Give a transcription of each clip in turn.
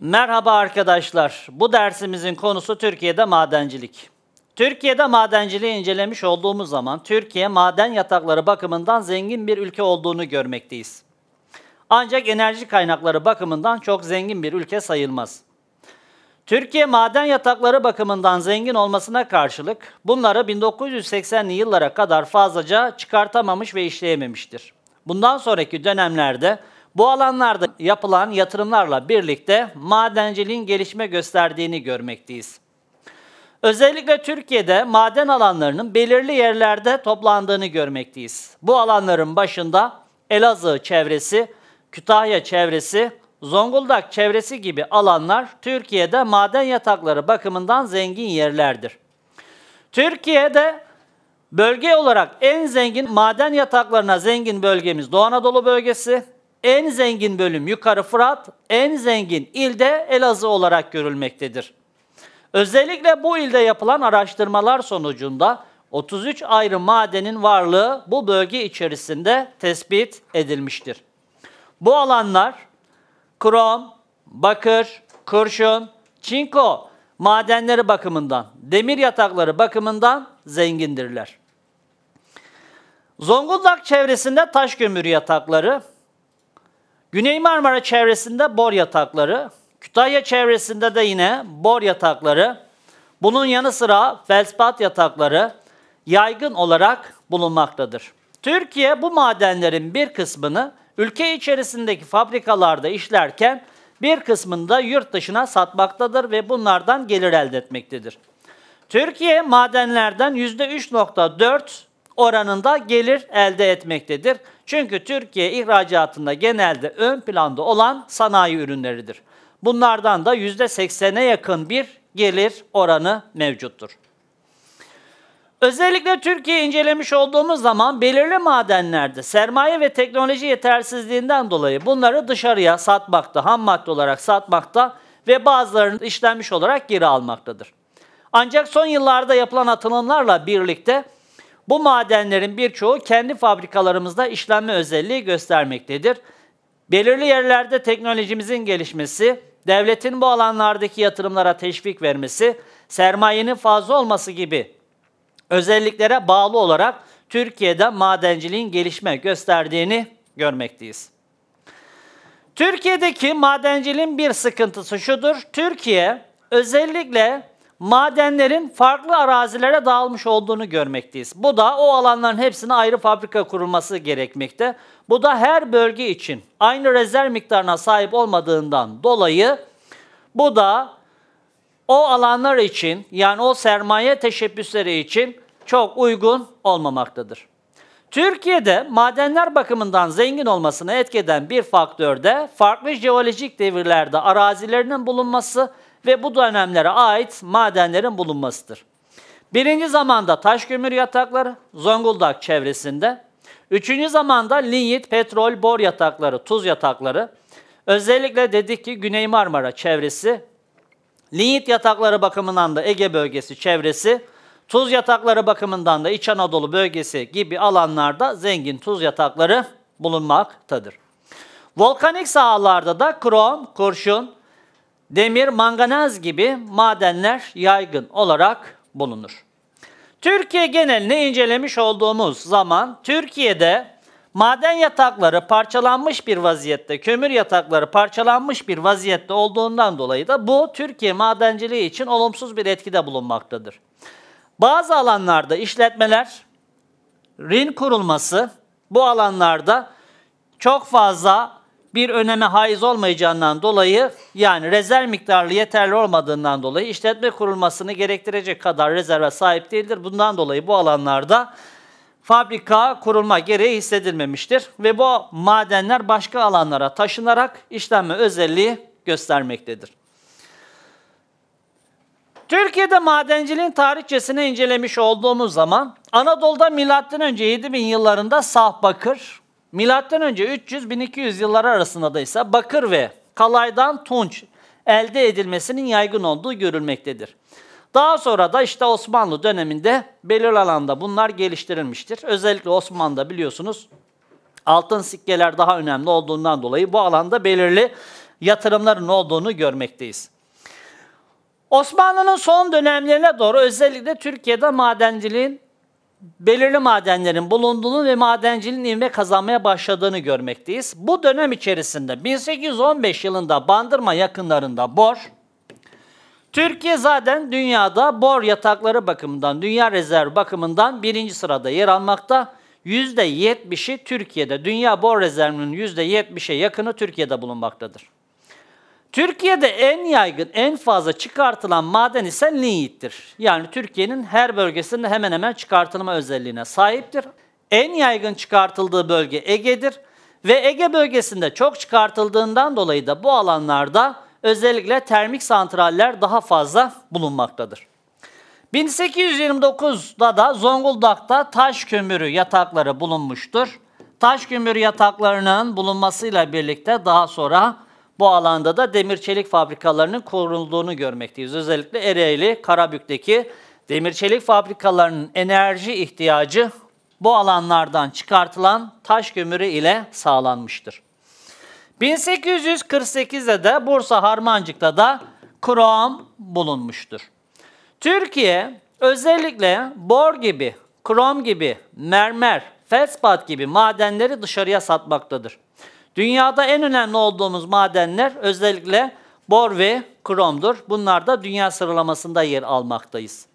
Merhaba arkadaşlar. Bu dersimizin konusu Türkiye'de madencilik. Türkiye'de madenciliği incelemiş olduğumuz zaman Türkiye maden yatakları bakımından zengin bir ülke olduğunu görmekteyiz. Ancak enerji kaynakları bakımından çok zengin bir ülke sayılmaz. Türkiye maden yatakları bakımından zengin olmasına karşılık bunları 1980'li yıllara kadar fazlaca çıkartamamış ve işleyememiştir. Bundan sonraki dönemlerde bu alanlarda yapılan yatırımlarla birlikte madenciliğin gelişme gösterdiğini görmekteyiz. Özellikle Türkiye'de maden alanlarının belirli yerlerde toplandığını görmekteyiz. Bu alanların başında Elazığ çevresi, Kütahya çevresi, Zonguldak çevresi gibi alanlar Türkiye'de maden yatakları bakımından zengin yerlerdir. Türkiye'de bölge olarak en zengin maden yataklarına zengin bölgemiz Doğu Anadolu bölgesi, en zengin bölüm Yukarı Fırat, en zengin ilde Elazığ olarak görülmektedir. Özellikle bu ilde yapılan araştırmalar sonucunda 33 ayrı madenin varlığı bu bölge içerisinde tespit edilmiştir. Bu alanlar krom, bakır, kurşun, çinko madenleri bakımından, demir yatakları bakımından zengindirler. Zonguldak çevresinde taş kömür yatakları, Güney Marmara çevresinde bor yatakları, Kütahya çevresinde de yine bor yatakları, bunun yanı sıra felspat yatakları yaygın olarak bulunmaktadır. Türkiye bu madenlerin bir kısmını ülke içerisindeki fabrikalarda işlerken bir kısmını da yurt dışına satmaktadır ve bunlardan gelir elde etmektedir. Türkiye madenlerden %3.4 oranında gelir elde etmektedir. Çünkü Türkiye ihracatında genelde ön planda olan sanayi ürünleridir. Bunlardan da %80'e yakın bir gelir oranı mevcuttur. Özellikle Türkiye incelemiş olduğumuz zaman belirli madenlerde sermaye ve teknoloji yetersizliğinden dolayı bunları dışarıya satmakta, ham madde olarak satmakta ve bazılarını işlenmiş olarak geri almaktadır. Ancak son yıllarda yapılan atılımlarla birlikte bu madenlerin birçoğu kendi fabrikalarımızda işlenme özelliği göstermektedir. Belirli yerlerde teknolojimizin gelişmesi, devletin bu alanlardaki yatırımlara teşvik vermesi, sermayenin fazla olması gibi özelliklere bağlı olarak Türkiye'de madenciliğin gelişme gösterdiğini görmekteyiz. Türkiye'deki madenciliğin bir sıkıntısı şudur. Türkiye özellikle madenlerin farklı arazilere dağılmış olduğunu görmekteyiz. Bu da o alanların hepsine ayrı fabrika kurulması gerekmekte. Bu da her bölge için aynı rezerv miktarına sahip olmadığından dolayı bu da o alanlar için yani o sermaye teşebbüsleri için çok uygun olmamaktadır. Türkiye'de madenler bakımından zengin olmasını etkeden bir faktör de farklı jeolojik devirlerde arazilerinin bulunması ve bu dönemlere ait madenlerin bulunmasıdır. Birinci zamanda taş kömür yatakları Zonguldak çevresinde, üçüncü zamanda linyit, petrol, bor yatakları, tuz yatakları, özellikle dedik ki Güney Marmara çevresi, linyit yatakları bakımından da Ege bölgesi çevresi, tuz yatakları bakımından da İç Anadolu bölgesi gibi alanlarda zengin tuz yatakları bulunmaktadır. Volkanik sahalarda da krom, kurşun, demir, manganez gibi madenler yaygın olarak bulunur. Türkiye genelini incelemiş olduğumuz zaman Türkiye'de maden yatakları parçalanmış bir vaziyette, kömür yatakları parçalanmış bir vaziyette olduğundan dolayı da bu Türkiye madenciliği için olumsuz bir etkide bulunmaktadır. Bazı alanlarda işletmeler rin kurulması bu alanlarda çok fazla bir öneme haiz olmayacağından dolayı yani rezerv miktarı yeterli olmadığından dolayı işletme kurulmasını gerektirecek kadar rezerve sahip değildir. Bundan dolayı bu alanlarda fabrika kurulma gereği hissedilmemiştir ve bu madenler başka alanlara taşınarak işlenme özelliği göstermektedir. Türkiye'de madenciliğin tarihçesini incelemiş olduğumuz zaman Anadolu'da M.Ö. 7000 yıllarında saf bakır, Milattan önce 300-1200 yılları arasında da ise bakır ve kalaydan tunç elde edilmesinin yaygın olduğu görülmektedir. Daha sonra da işte Osmanlı döneminde belirli alanda bunlar geliştirilmiştir. Özellikle Osmanlı'da biliyorsunuz altın sikkeler daha önemli olduğundan dolayı bu alanda belirli yatırımların olduğunu görmekteyiz. Osmanlı'nın son dönemlerine doğru özellikle Türkiye'de madenciliğin belirli madenlerin bulunduğunu ve madenciliğin ivme kazanmaya başladığını görmekteyiz. Bu dönem içerisinde 1815 yılında Bandırma yakınlarında bor, Türkiye zaten dünyada bor yatakları bakımından, dünya rezerv bakımından birinci sırada yer almakta. %70'i Türkiye'de, dünya bor rezervinin %70'e yakını Türkiye'de bulunmaktadır. Türkiye'de en yaygın, en fazla çıkartılan maden ise linyittir. Yani Türkiye'nin her bölgesinde hemen hemen çıkartılma özelliğine sahiptir. En yaygın çıkartıldığı bölge Ege'dir ve Ege bölgesinde çok çıkartıldığından dolayı da bu alanlarda özellikle termik santraller daha fazla bulunmaktadır. 1829'da da Zonguldak'ta taş kömürü yatakları bulunmuştur. Taş kömürü yataklarının bulunmasıyla birlikte daha sonra bu alanda da demir çelik fabrikalarının kurulduğunu görmekteyiz. Özellikle Ereğli, Karabük'teki demir çelik fabrikalarının enerji ihtiyacı bu alanlardan çıkartılan taş kömürü ile sağlanmıştır. 1848'de de Bursa Harmancık'ta da krom bulunmuştur. Türkiye özellikle bor gibi, krom gibi, mermer, felspat gibi madenleri dışarıya satmaktadır. Dünyada en önemli olduğumuz madenler özellikle bor ve kromdur. Bunlar da dünya sıralamasında yer almaktayız.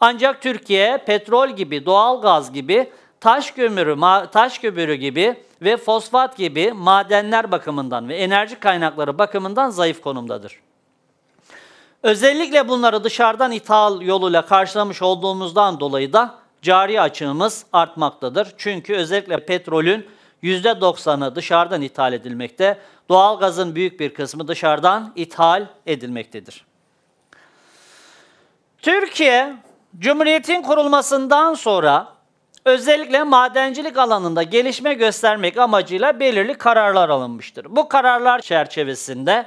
Ancak Türkiye petrol gibi, doğal gaz gibi, taş kömürü, taş kömürü gibi ve fosfat gibi madenler bakımından ve enerji kaynakları bakımından zayıf konumdadır. Özellikle bunları dışarıdan ithal yoluyla karşılamış olduğumuzdan dolayı da cari açığımız artmaktadır. Çünkü özellikle petrolün %90'ı dışarıdan ithal edilmekte. Doğalgazın büyük bir kısmı dışarıdan ithal edilmektedir. Türkiye, Cumhuriyet'in kurulmasından sonra özellikle madencilik alanında gelişme göstermek amacıyla belirli kararlar alınmıştır. Bu kararlar çerçevesinde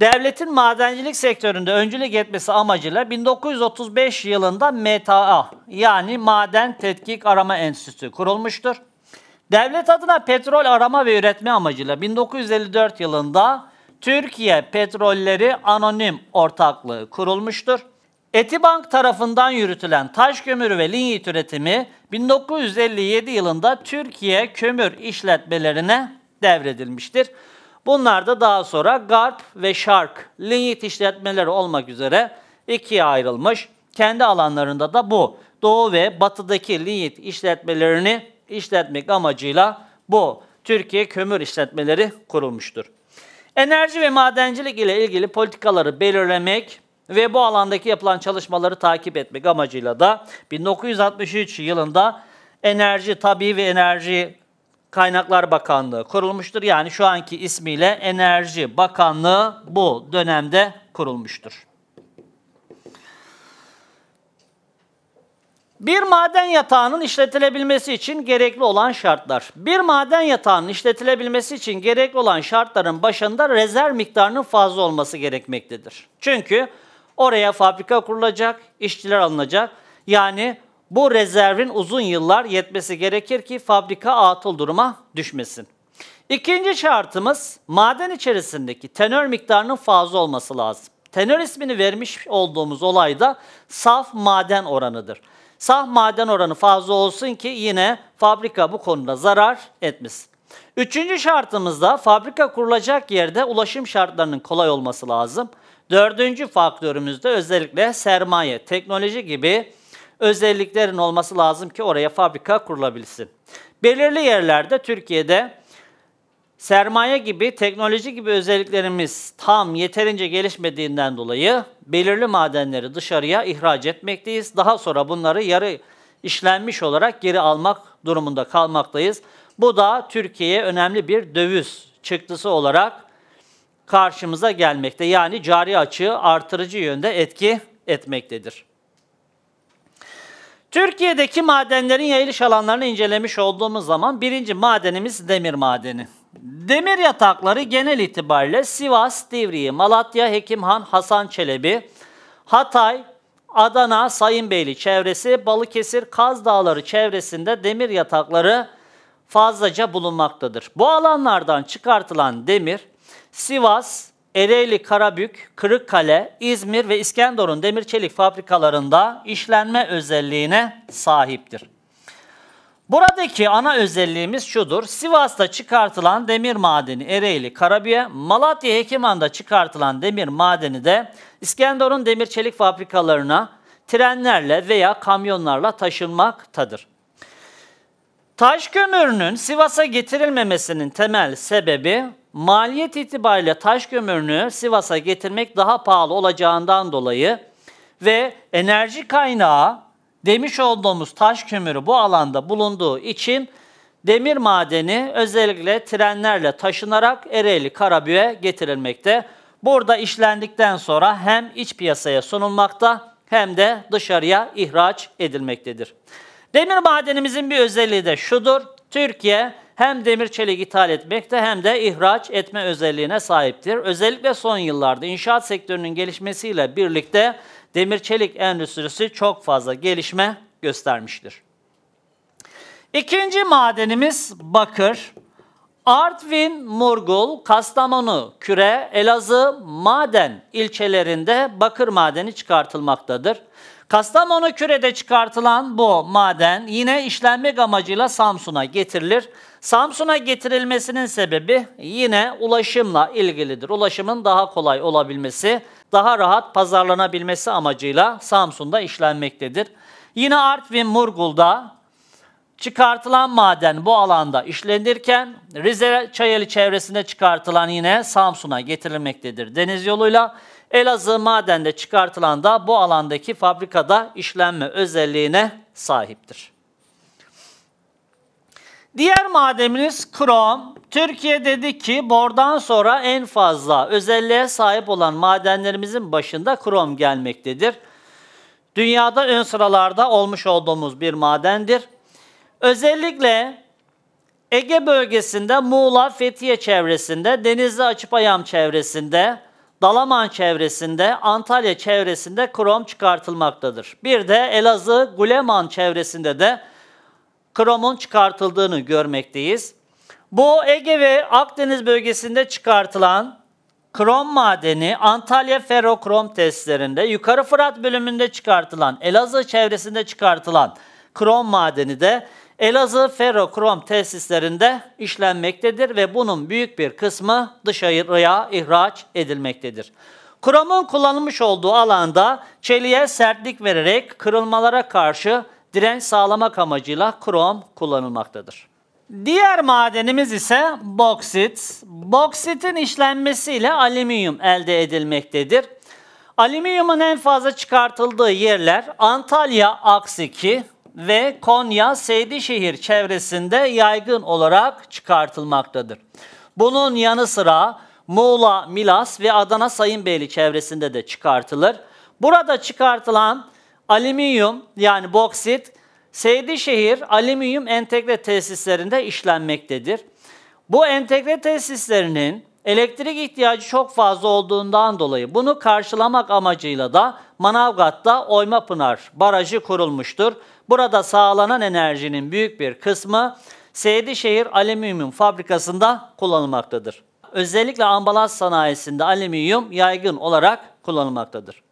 devletin madencilik sektöründe öncülük etmesi amacıyla 1935 yılında MTA yani Maden Tetkik Arama Enstitüsü kurulmuştur. Devlet adına petrol arama ve üretme amacıyla 1954 yılında Türkiye Petrolleri Anonim Ortaklığı kurulmuştur. Etibank tarafından yürütülen taş kömürü ve linyit üretimi 1957 yılında Türkiye Kömür İşletmelerine devredilmiştir. Bunlar da daha sonra Garp ve Şark linyit işletmeleri olmak üzere ikiye ayrılmış. Kendi alanlarında da bu doğu ve batıdaki linyit işletmelerini işletmek amacıyla bu Türkiye Kömür İşletmeleri kurulmuştur. Enerji ve madencilik ile ilgili politikaları belirlemek ve bu alandaki yapılan çalışmaları takip etmek amacıyla da 1963 yılında Enerji, Tabi ve Enerji Kaynaklar Bakanlığı kurulmuştur. Yani şu anki ismiyle Enerji Bakanlığı bu dönemde kurulmuştur. Bir maden yatağının işletilebilmesi için gerekli olan şartlar. Bir maden yatağının işletilebilmesi için gerekli olan şartların başında rezerv miktarının fazla olması gerekmektedir. Çünkü oraya fabrika kurulacak, işçiler alınacak. Yani bu rezervin uzun yıllar yetmesi gerekir ki fabrika atıl duruma düşmesin. İkinci şartımız maden içerisindeki tenör miktarının fazla olması lazım. Tenör ismini vermiş olduğumuz olayda saf maden oranıdır. Saf maden oranı fazla olsun ki yine fabrika bu konuda zarar etmesin. Üçüncü şartımızda fabrika kurulacak yerde ulaşım şartlarının kolay olması lazım. Dördüncü faktörümüzde özellikle sermaye, teknoloji gibi özelliklerin olması lazım ki oraya fabrika kurulabilsin. Belirli yerlerde Türkiye'de sermaye gibi, teknoloji gibi özelliklerimiz tam yeterince gelişmediğinden dolayı belirli madenleri dışarıya ihraç etmekteyiz. Daha sonra bunları yarı işlenmiş olarak geri almak durumunda kalmaktayız. Bu da Türkiye'ye önemli bir döviz çıktısı olarak karşımıza gelmekte. Yani cari açığı artırıcı yönde etki etmektedir. Türkiye'deki madenlerin yayılış alanlarını incelemiş olduğumuz zaman birinci madenimiz demir madeni. Demir yatakları genel itibariyle Sivas, Divriği, Malatya, Hekimhan, Hasan Çelebi, Hatay, Adana, Sayınbeyli çevresi, Balıkesir, Kaz Dağları çevresinde demir yatakları fazlaca bulunmaktadır. Bu alanlardan çıkartılan demir Sivas, Ereğli, Karabük, Kırıkkale, İzmir ve İskenderun demir çelik fabrikalarında işlenme özelliğine sahiptir. Buradaki ana özelliğimiz şudur. Sivas'ta çıkartılan demir madeni Ereğli, Karabük'e, Malatya Hekiman'da çıkartılan demir madeni de İskenderun demir çelik fabrikalarına trenlerle veya kamyonlarla taşınmaktadır. Taş kömürünün Sivas'a getirilmemesinin temel sebebi maliyet itibariyle taş kömürünü Sivas'a getirmek daha pahalı olacağından dolayı ve enerji kaynağı demiş olduğumuz taş kömürü bu alanda bulunduğu için demir madeni özellikle trenlerle taşınarak Ereğli Karabük'e getirilmekte. Burada işlendikten sonra hem iç piyasaya sunulmakta hem de dışarıya ihraç edilmektedir. Demir madenimizin bir özelliği de şudur. Türkiye hem demir çelik ithal etmekte hem de ihraç etme özelliğine sahiptir. Özellikle son yıllarda inşaat sektörünün gelişmesiyle birlikte demir çelik endüstrisi çok fazla gelişme göstermiştir. İkinci madenimiz bakır. Artvin, Murgul, Kastamonu, Küre, Elazığ, Maden ilçelerinde bakır madeni çıkartılmaktadır. Kastamonu Küre'de çıkartılan bu maden yine işlenmek amacıyla Samsun'a getirilir. Samsun'a getirilmesinin sebebi yine ulaşımla ilgilidir. Ulaşımın daha kolay olabilmesi, daha rahat pazarlanabilmesi amacıyla Samsun'da işlenmektedir. Yine Artvin Murgul'da çıkartılan maden bu alanda işlenirken Rize Çayeli çevresinde çıkartılan yine Samsun'a getirilmektedir deniz yoluyla. Elazığ madende çıkartılan da bu alandaki fabrikada işlenme özelliğine sahiptir. Diğer madenimiz krom. Türkiye dedi ki bordan sonra en fazla özelliğe sahip olan madenlerimizin başında krom gelmektedir. Dünyada ön sıralarda olmuş olduğumuz bir madendir. Özellikle Ege bölgesinde Muğla, Fethiye çevresinde, Denizli Açıpayam çevresinde, Dalaman çevresinde, Antalya çevresinde krom çıkartılmaktadır. Bir de Elazığ, Guleman çevresinde de kromun çıkartıldığını görmekteyiz. Bu Ege ve Akdeniz bölgesinde çıkartılan krom madeni Antalya ferrokrom testlerinde, Yukarı Fırat bölümünde çıkartılan, Elazığ çevresinde çıkartılan krom madeni de Elazığ ferrokrom tesislerinde işlenmektedir ve bunun büyük bir kısmı dışarıya ihraç edilmektedir. Kromun kullanılmış olduğu alanda çeliğe sertlik vererek kırılmalara karşı direnç sağlamak amacıyla krom kullanılmaktadır. Diğer madenimiz ise boksit. Boksitin işlenmesiyle alüminyum elde edilmektedir. Alüminyumun en fazla çıkartıldığı yerler Antalya Aksiki, ve Konya Seydişehir çevresinde yaygın olarak çıkartılmaktadır. Bunun yanı sıra Muğla, Milas ve Adana Sayınbeyli çevresinde de çıkartılır. Burada çıkartılan alüminyum yani boksit Seydişehir alüminyum entegre tesislerinde işlenmektedir. Bu entegre tesislerinin elektrik ihtiyacı çok fazla olduğundan dolayı bunu karşılamak amacıyla da Manavgat'ta Oymapınar Barajı kurulmuştur. Burada sağlanan enerjinin büyük bir kısmı Seydişehir Alüminyum Fabrikası'nda kullanılmaktadır. Özellikle ambalaj sanayisinde alüminyum yaygın olarak kullanılmaktadır.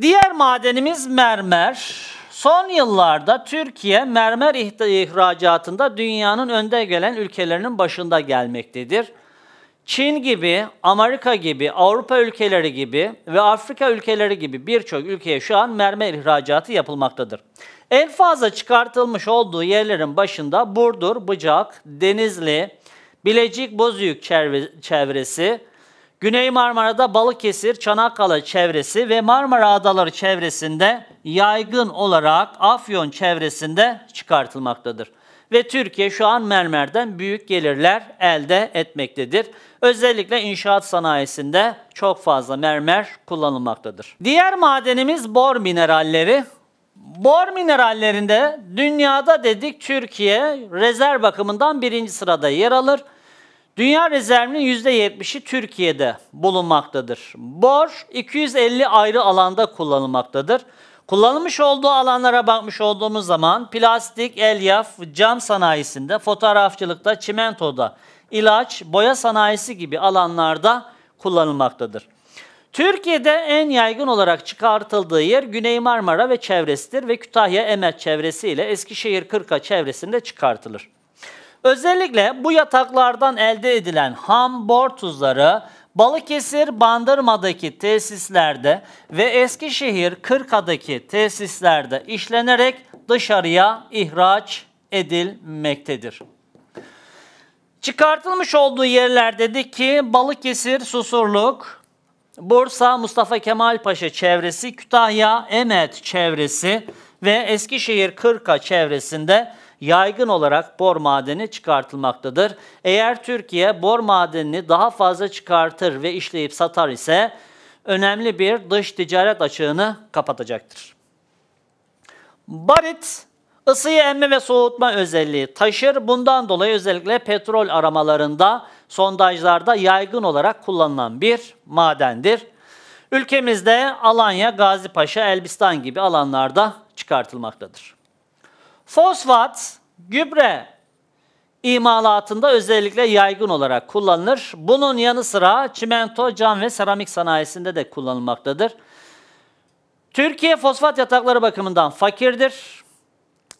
Diğer madenimiz mermer. Son yıllarda Türkiye mermer ihracatında dünyanın önde gelen ülkelerinin başında gelmektedir. Çin gibi, Amerika gibi, Avrupa ülkeleri gibi ve Afrika ülkeleri gibi birçok ülkeye şu an mermer ihracatı yapılmaktadır. En fazla çıkartılmış olduğu yerlerin başında Burdur, Bıcak, Denizli, Bilecik, Bozüyük çevresi, Güney Marmara'da Balıkesir, Çanakkale çevresi ve Marmara Adaları çevresinde yaygın olarak Afyon çevresinde çıkartılmaktadır. Ve Türkiye şu an mermerden büyük gelirler elde etmektedir. Özellikle inşaat sanayisinde çok fazla mermer kullanılmaktadır. Diğer madenimiz bor mineralleri. Bor minerallerinde dünyada dedik Türkiye rezerv bakımından birinci sırada yer alır. Dünya rezervinin %70'i Türkiye'de bulunmaktadır. Bor 250 ayrı alanda kullanılmaktadır. Kullanılmış olduğu alanlara bakmış olduğumuz zaman plastik, elyaf, cam sanayisinde, fotoğrafçılıkta, çimentoda, ilaç, boya sanayisi gibi alanlarda kullanılmaktadır. Türkiye'de en yaygın olarak çıkartıldığı yer Güney Marmara ve çevresidir ve Kütahya Emet çevresi ile Eskişehir Kırka çevresinde çıkartılır. Özellikle bu yataklardan elde edilen ham bor tuzları Balıkesir Bandırma'daki tesislerde ve Eskişehir Kırka'daki tesislerde işlenerek dışarıya ihraç edilmektedir. Çıkartılmış olduğu yerler dedik ki Balıkesir, Susurluk, Bursa, Mustafa Kemal Paşa çevresi, Kütahya, Emet çevresi ve Eskişehir Kırka çevresinde yaygın olarak bor madeni çıkartılmaktadır. Eğer Türkiye bor madenini daha fazla çıkartır ve işleyip satar ise önemli bir dış ticaret açığını kapatacaktır. Barit ısıyı emme ve soğutma özelliği taşır. Bundan dolayı özellikle petrol aramalarında, sondajlarda yaygın olarak kullanılan bir madendir. Ülkemizde Alanya, Gazipaşa, Elbistan gibi alanlarda çıkartılmaktadır. Fosfat, gübre imalatında özellikle yaygın olarak kullanılır. Bunun yanı sıra çimento, cam ve seramik sanayisinde de kullanılmaktadır. Türkiye fosfat yatakları bakımından fakirdir.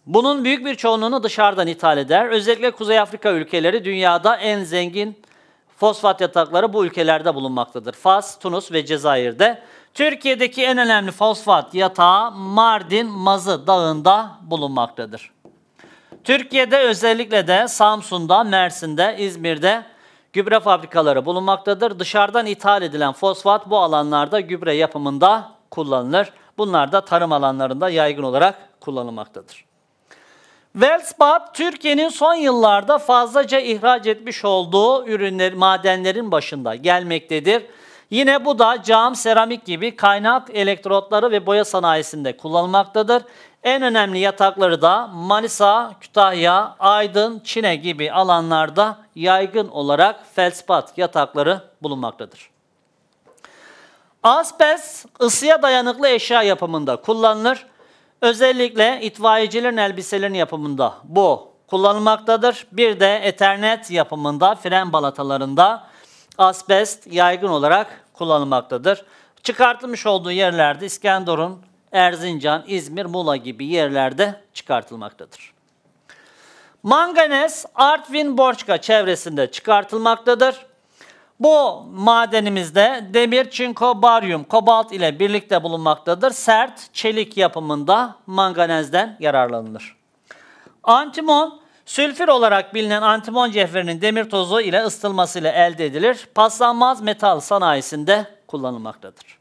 Bunun büyük bir çoğunluğunu dışarıdan ithal eder. Özellikle Kuzey Afrika ülkeleri dünyada en zengin fosfat yatakları bu ülkelerde bulunmaktadır. Fas, Tunus ve Cezayir'de. Türkiye'deki en önemli fosfat yatağı Mardin Mazı Dağı'nda bulunmaktadır. Türkiye'de özellikle de Samsun'da, Mersin'de, İzmir'de gübre fabrikaları bulunmaktadır. Dışarıdan ithal edilen fosfat bu alanlarda gübre yapımında kullanılır. Bunlar da tarım alanlarında yaygın olarak kullanılmaktadır. Wellspat, Türkiye'nin son yıllarda fazlaca ihraç etmiş olduğu ürünler, madenlerin başında gelmektedir. Yine bu da cam, seramik gibi kaynak elektrotları ve boya sanayisinde kullanılmaktadır. En önemli yatakları da Manisa, Kütahya, Aydın, Çine gibi alanlarda yaygın olarak felspat yatakları bulunmaktadır. Asbest ısıya dayanıklı eşya yapımında kullanılır. Özellikle itfaiyecilerin elbiselerin yapımında bu kullanılmaktadır. Bir de Ethernet yapımında, fren balatalarında asbest yaygın olarak kullanılmaktadır. Çıkartılmış olduğu yerlerde İskenderun, Erzincan, İzmir, Muğla gibi yerlerde çıkartılmaktadır. Manganez Artvin Borçka çevresinde çıkartılmaktadır. Bu madenimizde demir, çinko, baryum, kobalt ile birlikte bulunmaktadır. Sert çelik yapımında manganezden yararlanılır. Antimon, sülfür olarak bilinen antimon cevherinin demir tozu ile ısıtılmasıyla elde edilir. Paslanmaz metal sanayisinde kullanılmaktadır.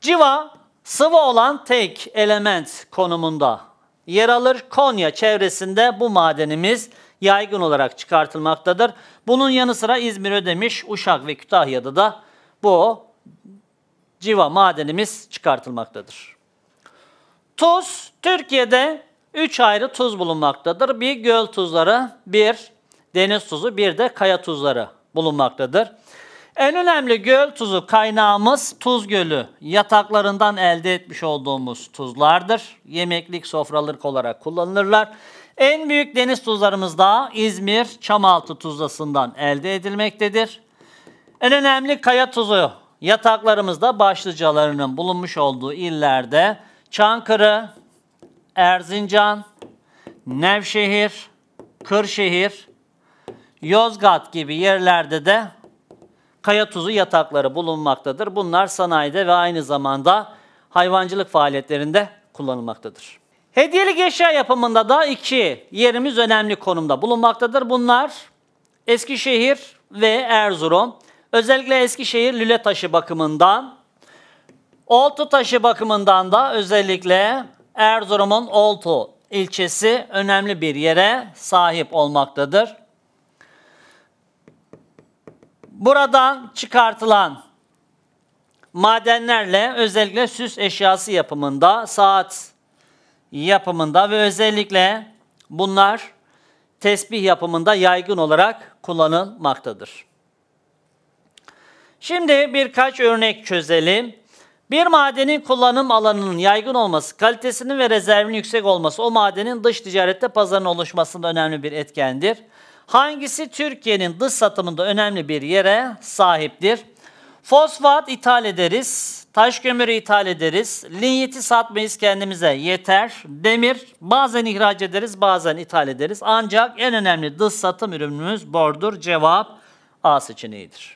Civa, sıvı olan tek element konumunda yer alır. Konya çevresinde bu madenimiz yaygın olarak çıkartılmaktadır. Bunun yanı sıra İzmir, Ödemiş, Uşak ve Kütahya'da da bu civa madenimiz çıkartılmaktadır. Tuz, Türkiye'de 3 ayrı tuz bulunmaktadır. Bir göl tuzları, bir deniz tuzu, bir de kaya tuzları bulunmaktadır. En önemli göl tuzu kaynağımız Tuz Gölü. Yataklarından elde etmiş olduğumuz tuzlardır. Yemeklik, sofralık olarak kullanılırlar. En büyük deniz tuzlarımız da İzmir Çamaltı tuzlasından elde edilmektedir. En önemli kaya tuzu yataklarımızda başlıcalarının bulunmuş olduğu illerde Çankırı, Erzincan, Nevşehir, Kırşehir, Yozgat gibi yerlerde de kaya tuzu yatakları bulunmaktadır. Bunlar sanayide ve aynı zamanda hayvancılık faaliyetlerinde kullanılmaktadır. Hediyelik eşya yapımında da iki yerimiz önemli konumda bulunmaktadır. Bunlar Eskişehir ve Erzurum. Özellikle Eskişehir lüle taşı bakımından, oltu taşı bakımından da özellikle Erzurum'un Oltu ilçesi önemli bir yere sahip olmaktadır. Buradan çıkartılan madenlerle özellikle süs eşyası yapımında, saat yapımında ve özellikle bunlar tesbih yapımında yaygın olarak kullanılmaktadır. Şimdi birkaç örnek çözelim. Bir madenin kullanım alanının yaygın olması, kalitesinin ve rezervinin yüksek olması o madenin dış ticarette pazarın oluşmasında önemli bir etkendir. Hangisi Türkiye'nin dış satımında önemli bir yere sahiptir? Fosfat ithal ederiz, taş kömürü ithal ederiz, linyiti satmayız kendimize yeter, demir bazen ihraç ederiz bazen ithal ederiz. Ancak en önemli dış satım ürünümüz bordur. Cevap A seçeneğidir.